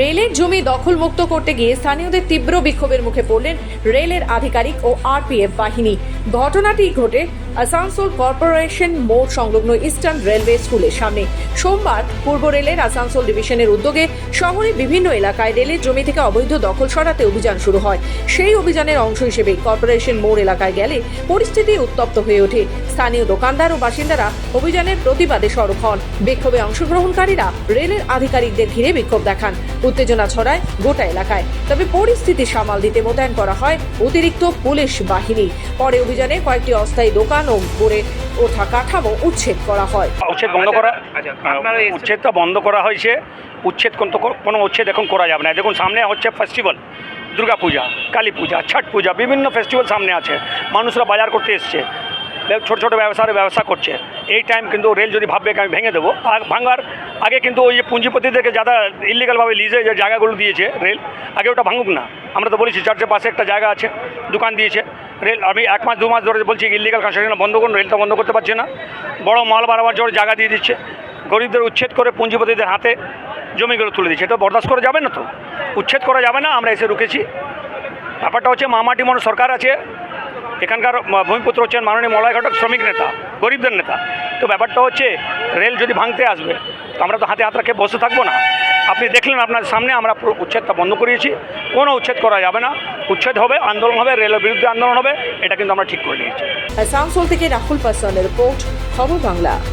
রেলের জমি দখলমুক্ত করতে গিয়ে স্থানীয়দের তীব্র বিক্ষোভের মুখে পড়লেন রেলের আধিকারিক ও আরপিএফ বাহিনী। ঘটনাটি ঘটে আসানসোল কর্পোরেশন মোড় সংলগ্ন ইস্টার্ন রেলওয়ে স্কুলের সামনে। সোমবার পূর্ব রেলের আসানসোল ডিভিশনের উদ্যোগে শহরের বিভিন্ন এলাকায় রেলের জমি থেকে অবৈধ দখল সরাতে অভিযান শুরু হয়। সেই অভিযানের অংশ হিসেবে কর্পোরেশন মোড় এলাকায় গেলে পরিস্থিতি উত্তপ্ত হয়ে ওঠে। স্থানীয় দোকানদার ও বাসিন্দারা অভিযানের প্রতিবাদে সড়ক হন। বিক্ষোভে অংশগ্রহণকারীরা রেলের আধিকারিকদের ঘিরে বিক্ষোভ দেখান। উত্তেজনা ছড়ায় গোটা এলাকায়। তবে পরিস্থিতি সামাল দিতে মোতায়েন করা হয় অতিরিক্ত পুলিশ বাহিনী। পরে অভিযানে কয়েকটি অস্থায়ী দোকান ও গড়ে ওঠা কাঠামো উচ্ছেদ করা হয়। উচ্ছেদ বন্ধ করা আচ্ছা, উচ্ছেদটা বন্ধ করা হয়েছে। উচ্ছেদ কোন তো- কোনো উচ্ছেদ এখন করা যাবে না। দেখুন সামনে হচ্ছে ফেস্টিভ্যাল দুর্গা পূজা কালী পূজা ছট পূজা বিভিন্ন ফেস্টিভ্যাল সামনে আছে। মানুষরা বাজার করতে এসছে। ছোট ছোট ব্যবসার ব্যবসা করছে। এই টাইম কিন্তু রেল যদি ভাববে আমি ভেঙে দেবো। আর ভাঙার আগে কিন্তু ওই যে পুঁজিপতিদেরকে যারা ইলিগালভাবে লিজে যে জায়গাগুলো দিয়েছে রেল আগে ওটা ভাঙুক না। আমরা তো বলেছি চার্চের পাশে একটা জায়গা আছে, দোকান দিয়েছে। রেল আমি এক মাস, দু মাস ধরে বলছি ইলিগাল কনস্ট্রাকশন বন্ধ করুন রেলটা বন্ধ করতে পারছে না। বড় মাল বাড়াবার জন্য জায়গা দিয়ে দিচ্ছে। গরিবদের উচ্ছেদ করে পুঁজিপতিদের হাতে জমিগুলো তুলে দিচ্ছে। এটা বরদাস্ত করা যাবে না তো? উচ্ছেদ করা যাবে না, আমরা এসে রুখেছি। ব্যাপারটা হচ্ছে মামাটি মনে সরকার আছে এখানকার ভূমিপুত্র হচ্ছেন মাননীয় মলয় ঘটক শ্রমিক নেতা, গরিবদের নেতা। তো ব্যাপারটা হচ্ছে, রেল যদি ভাঙতে আসবে, তো আমরা তো হাতে হাত রাখে বসে থাকব না। আপনি দেখলেন আপনার সামনে, আমরা পুরো উচ্ছেদটা বন্ধ করিয়েছি। কোনো উচ্ছেদ করা যাবে না। উচ্ছেদ হবে, আন্দোলন হবে, রেলের বিরুদ্ধে আন্দোলন হবে, এটা কিন্তু আমরা ঠিক করে নিয়েছি। আসানসোল থেকে রাহুল পাসওয়ানের রিপোর্ট, খবর বাংলা।